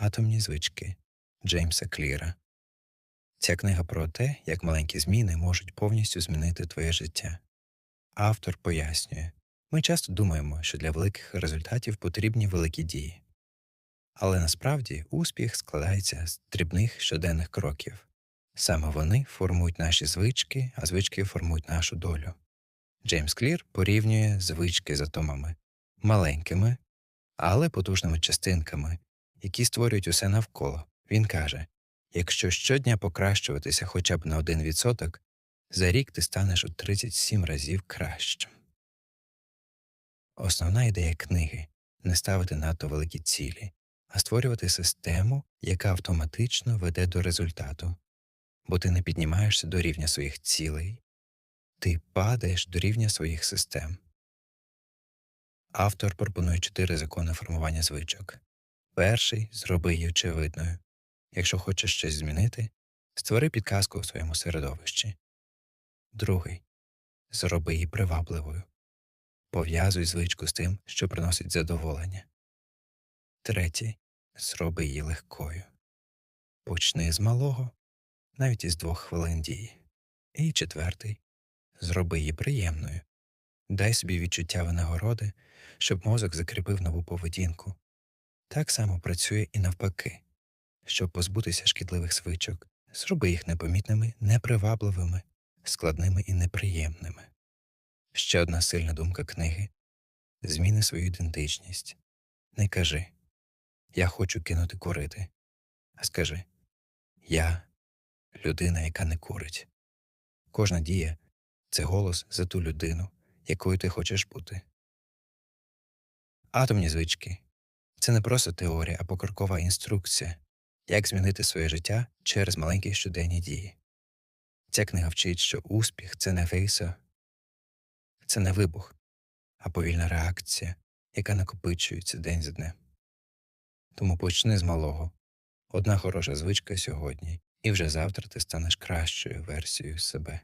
Атомні звички Джеймса Кліра. Ця книга про те, як маленькі зміни можуть повністю змінити твоє життя. Автор пояснює ми часто думаємо, що для великих результатів потрібні великі дії. Але насправді успіх складається з дрібних щоденних кроків. Саме вони формують наші звички, а звички формують нашу долю. Джеймс Клір порівнює звички з атомами маленькими, але потужними частинками, які створюють усе навколо. Він каже якщо щодня покращуватися хоча б на 1%, за рік ти станеш у 37 разів кращим. Основна ідея книги не ставити надто великі цілі, а створювати систему, яка автоматично веде до результату, бо ти не піднімаєшся до рівня своїх цілей, ти падаєш до рівня своїх систем. Автор пропонує чотири закони формування звичок. Перший зроби її очевидною. Якщо хочеш щось змінити, створи підказку у своєму середовищі. Другий зроби її привабливою. Пов'язуй звичку з тим, що приносить задоволення. Третій зроби її легкою. Почни з малого, навіть із двох хвилин дії. І четвертий зроби її приємною. Дай собі відчуття винагороди, щоб мозок закріпив нову поведінку. Так само працює і навпаки. Щоб позбутися шкідливих звичок, зроби їх непомітними, непривабливими, складними і неприємними. Ще одна сильна думка книги зміни свою ідентичність. Не кажи Я хочу кинути курити, а скажи Я людина, яка не курить. Кожна дія це голос за ту людину, якою ти хочеш бути. Атомні звички це не просто теорія, а покрокова інструкція, як змінити своє життя через маленькі щоденні дії. Ця книга вчить, що успіх це не фейса, це не вибух, а повільна реакція, яка накопичується день за днем. Тому почни з малого. Одна хороша звичка сьогодні, і вже завтра ти станеш кращою версією себе.